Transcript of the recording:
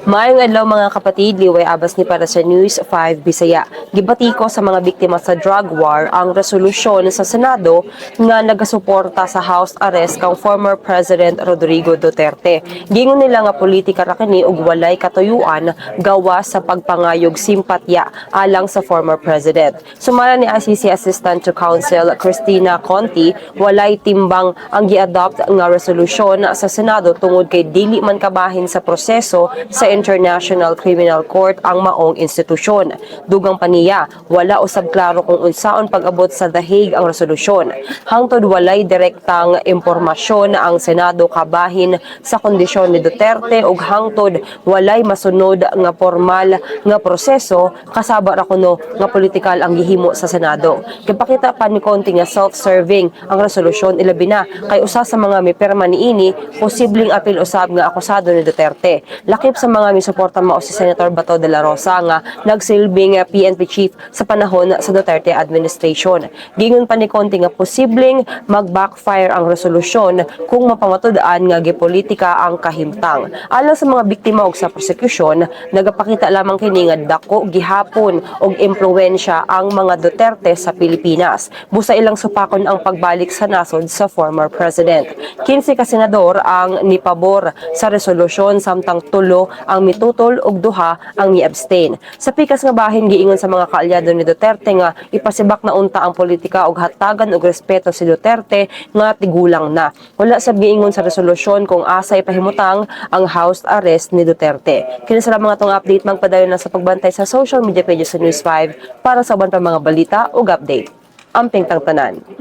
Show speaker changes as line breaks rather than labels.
Maayong adlaw mga kapatid, liway abas ni para sa News 5 Bisaya. Gibati ko sa mga biktima sa drug war ang resolusyon sa Senado nga nagasuporta sa house arrest kang former President Rodrigo Duterte. Gingon nila nga politika ra kini ug walay katuyuan gawa sa pagpangayog simpatya alang sa former president. Sumala ni ICC Assistant to Counsel Christina Conti, walay timbang ang gi-adopt nga resolusyon sa Senado tungod kay dili man kabahin sa proseso sa International Criminal Court ang maong institusyon. Dugang paniya, wala usab klaro kung unsaon pag-abot sa The Hague ang resolusyon. Hangtod walay direktang impormasyon ang Senado kabahin sa kondisyon ni Duterte ug hangtod walay masunod nga formal nga proseso kasaba ra kuno nga politikal ang gihimo sa Senado. Kipakita pa ni Conti nga self-serving ang resolusyon ilabi na kay usa sa mga mipirma niini posibleng apil usab nga akusado ni Duterte. Lakip sa mga misuporta mao si Senator Bato de la Rosa nga nagsilbing PNP chief sa panahon sa Duterte administration. Gingon pa ni Conti nga posibleng mag-backfire ang resolusyon kung mapamatud-an nga gipolitika ang kahimtang. Alang sa mga biktima og sa prosekusyon, nagapakita lamang kini nga dako gihapon og impluwensya ang mga Duterte sa Pilipinas. Busa ilang supakon ang pagbalik sa nasod sa former president. 15 ka senador ang nipabor sa resolusyon samtang tulo ang mitutol ug duha ang ni-abstain. Sa pikas nga bahin giingon sa mga kaalyado ni Duterte nga ipasibak na unta ang politika ug hatagan og respeto si Duterte nga tigulang na. Wala sab giingon sa resolusyon kung asa ipahimutang ang house arrest ni Duterte. Kini sa mga tong update magpadayon na sa pagbantay sa social media pages sa News 5 para sa uban pa mga balita ug update. Amping tang tanan.